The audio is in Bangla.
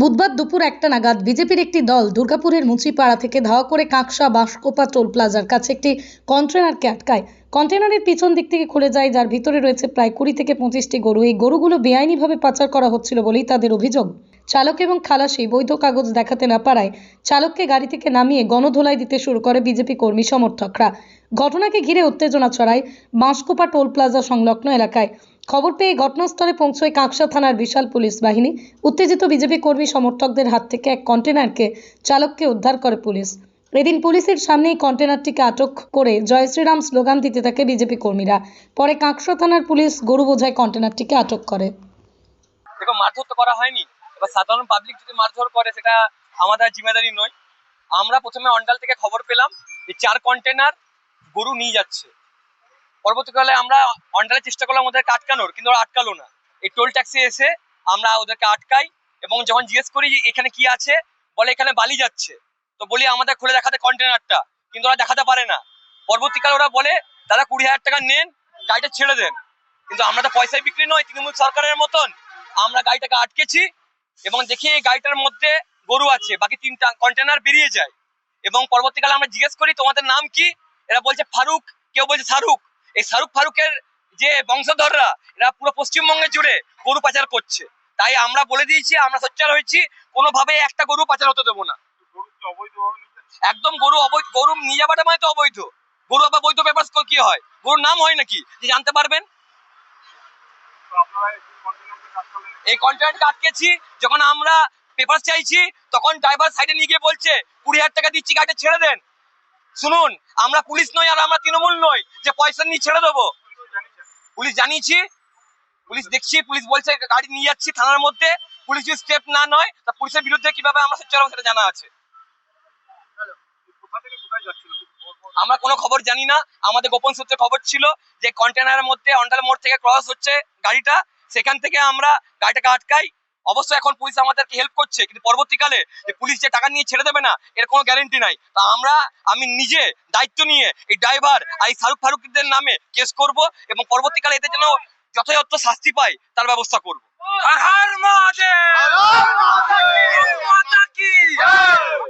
বুধবার দুপুর একটা নাগাদ বিজেপির একটি দল দুর্গাপুরের মুচিপাড়া থেকে ধাওয়া করে কাঁকসা বাঁশকোপা টোল প্লাজার কাছে একটি কন্টেনারকে আটকায়। কন্টেনারের পিছন দিক থেকে খুলে যায়, যার ভিতরে রয়েছে প্রায় কুড়ি থেকে পঁচিশটি গরু। এই গরুগুলো বেআইনিভাবে পাচার করা হচ্ছিল বলেই তাদের অভিযোগ। চালক এবং খালাসি বৈধ কাগজ দেখাতে না পারায় চালককে গাড়ি থেকে নামিয়ে গণধোলাই দিতে শুরু করে বিজেপি কর্মী সমর্থকরা। ঘটনাকে ঘিরে উত্তেজনা ছড়ায় বাঁশকোপা টোল প্লাজা সংলগ্ন এলাকায়। খবর পেয়ে ঘটনাস্থলে পৌঁছয় কাঁকসা থানার বিশাল পুলিশ বাহিনী। উত্তেজিত বিজেপি কর্মী সমর্থকদের হাত থেকে এক কন্টেনারকে চালককে উদ্ধার করে পুলিশ। এদিন পুলিশের সামনেই কন্টেনারটিকে আটক করে জয় শ্রীরাম স্লোগান দিতে থাকে বিজেপি কর্মীরা। পরে কাঁকসা থানার পুলিশ গরু বোঝাই কন্টেনারটিকে আটক করে। মারধর তো করা হয়নি। এবার সাধারণ পাবলিক যদি মারধর করে, সেটা আমাদের জিম্মেদারি নয়। আমরা প্রথমে অন্ডাল থেকে খবর পেলাম যে চার কন্টেনার গরু নিয়ে যাচ্ছে। পরবর্তীকালে আমরা অন্ডালে চেষ্টা করলাম ওদেরকে আটকানোর, কিন্তু ওরা আটকালো না। এই টোল ট্যাক্সি এসে আমরা ওদেরকে আটকাই এবং যখন জিজ্ঞেস করি যে এখানে কি আছে, বলে এখানে বালি যাচ্ছে। তো বলি আমাদের খুলে দেখাতে কন্টেনারটা কিন্তু ওরা দেখাতে পারে না। পরবর্তীকালে ওরা বলে, দাদা কুড়ি হাজার টাকা নেন, গাড়িটা ছেড়ে দেন। কিন্তু আমরা তো পয়সায় বিক্রি নয়, তৃণমূল সরকারের মতন। আমরা গাড়িটাকে আটকেছি এবং দেখি এই গাড়িটার মধ্যে গরু আছে, বাকি তিনটা কন্টেনার বেরিয়ে যায়। এবং পরবর্তীকালে আমরা জিজ্ঞেস করি, তোমাদের নাম কি? এরা বলছে, ফারুক। কেউ বলছে, শাহরুখ। এই শাহরুখ ফারুকের যে বংশধররা, এরা পুরো পশ্চিমবঙ্গে জুড়ে গরু পাচার করছে। তাই আমরা বলে দিয়েছি, আমরা সোচ্চার হয়েছি কোনোভাবে একটা গরু পাচার হতে দেবো না। একদম গরু অবৈধ, গরু নিয়ে যাওয়াটা মানে তো অবৈধ। গরু আবার বৈধ পেপার কি হয়? গরুর নাম হয় নাকি? যে জানতে পারবেন? এই কন্টেনারটা আটকেছি, যখন আমরা পেপার চাইছি, তখন ড্রাইভার সাইডে নিয়ে গিয়ে বলছে, কুড়ি হাজার টাকা দিচ্ছি, গাড়িটা ছেড়ে দেন। শুনুন, আমরা পুলিশ নই আর আমরা তৃণমূল নই, যে পয়সা নিয়ে ছেড়ে দেবো। পুলিশ জানিয়েছি, পুলিশ দেখছি, পুলিশ বলছে গাড়ি নিয়ে যাচ্ছি থানার মধ্যে, পুলিশ যদি স্টেপ না নয়, তা পুলিশের বিরুদ্ধে কীভাবে আমরা সোচ্চার সেটা জানা আছে। আমরা কোনো খবর জানি না, আমাদের গোপন সূত্রে খবর ছিল যে কন্টেনারের মধ্যে অন্ডাল মোড় থেকে ক্রস হচ্ছে গাড়িটা, সেখান থেকে আমরা গাড়িটাকে আটকাই অবশ্যই এখন পুলিশ আমাদেরকে হেল্প করছে, কিন্তু পরবর্তীকালে যে পুলিশ যে টাকা নিয়ে ছেড়ে দেবে না, এর কোনো গ্যারেন্টি নাই। তা আমরা, আমি নিজে দায়িত্ব নিয়ে এই ড্রাইভার আর এই শাহরুখ ফারুকদের নামে কেস করব এবং পরবর্তীকালে এদের যেন যথাযথ শাস্তি পায় তার ব্যবস্থা করব।